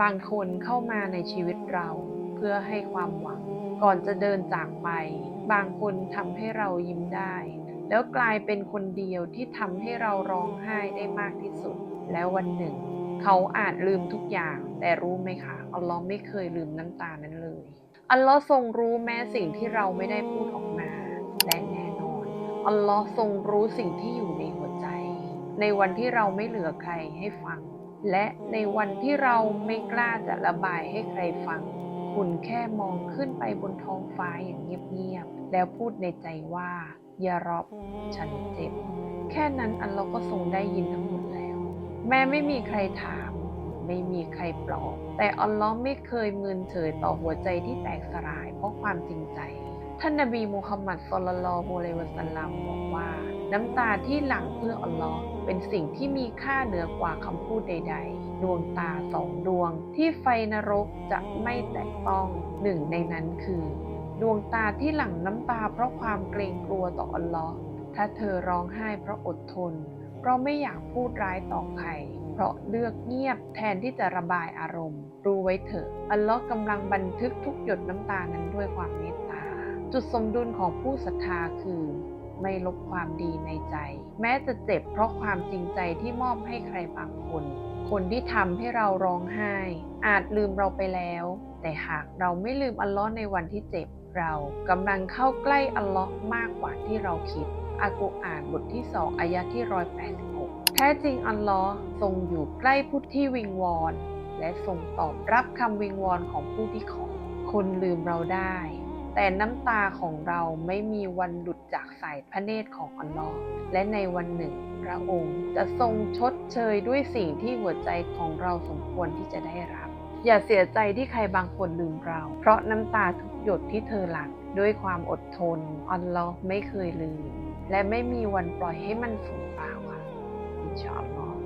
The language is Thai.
บางคนเข้ามาในชีวิตเราเพื่อให้ความหวัง ก่อนจะเดินจากไป บางคนทำให้เรายิ้มได้ แล้วกลายเป็นคนเดียวที่ทำให้เราร้องไห้ได้มากที่สุด แล้ววันหนึ่ง เขาอาจลืมทุกอย่าง แต่รู้ไหมคะอัลลอฮ์ไม่เคยลืมน้ำตานั้นเลย อัลลอฮ์ทรงรู้แม้สิ่งที่เราไม่ได้พูดออกมาและแน่นอน อัลลอฮ์ทรงรู้สิ่งที่อยู่ในหัวใจ ในวันที่เราไม่เหลือใครให้ฟัง และในวันที่เราไม่กล้าจะระบายให้ใครฟัง คุณแค่มองขึ้นไปบนท้องฟ้าอย่างเงียบๆ แล้วพูดในใจว่า อย่ารอบฉันเจ็บ แค่นั้นอัลลอฮ์ก็ทรงได้ยินทั้งหมดแล้ว แม้ไม่มีใครถาม ไม่มีใครปลอบ แต่อัลลอฮ์ไม่เคยเมินเฉยต่อหัวใจที่แตกสลายเพราะความจริงใจ ท่านนบีมูฮัมมัดสุลลัลลอฮุอะลัยวะสัลลัมบอกว่า น้ำตาที่หลั่งเพื่ออัลลอฮ์เป็นสิ่งที่มีค่าเหนือกว่าคำพูดใด ๆ ดวงตาสองดวง ที่ไฟนรกจะไม่แตะต้องหนึ่งในนั้นคือ ดวงตาที่หลั่งน้ำตาเพราะความเกรงกลัวต่ออัลลอฮ์ถ้าเธอร้องไห้เพราะอดทน เพราะไม่อยากพูดร้ายต่อใครเพราะเลือกเงียบแทนที่จะระบายอารมณ์ รู้ไว้เถอะ อัลลอฮ์กำลังบันทึกทุกหยดน้ำตานั้นด้วยความเมตตา จุดสมดุลของผู้ศรัทธาคือ ไม่ลบความดีในใจ แม้จะเจ็บเพราะความจริงใจที่มอบให้ใครบางคน คนที่ทำให้เราร้องไห้ อาจลืมเราไปแล้ว แต่หากเราไม่ลืมอัลลอฮ์ในวันที่เจ็บ เรากำลังเข้าใกล้อัลลอฮ์มากกว่าที่เราคิดอากูอ่านบทที่2อายะที่186แท้จริงอัลลอฮ์ทรงอยู่ใกล้ผู้ที่วิงวอน และทรงตอบรับคำวิงวอนของผู้ที่ขอ คนลืมเราได้ แต่น้ำตาของเราไม่มีวันหลุดจากสายพระเนตรของอัลลอฮ์และในวันหนึ่ง พระองค์จะทรงชดเชยด้วยสิ่งที่หัวใจของเราสมควรที่จะได้รับ อย่าเสียใจที่ใครบางคนลืมเรา เพราะน้ำตาทุกหยดที่เธอหลั่งด้วยความอดทนอัลลอฮ์ไม่เคยลืม และไม่มีวันปล่อยให้มันสูญเปล่าค่ะอินชาอัลลอฮ์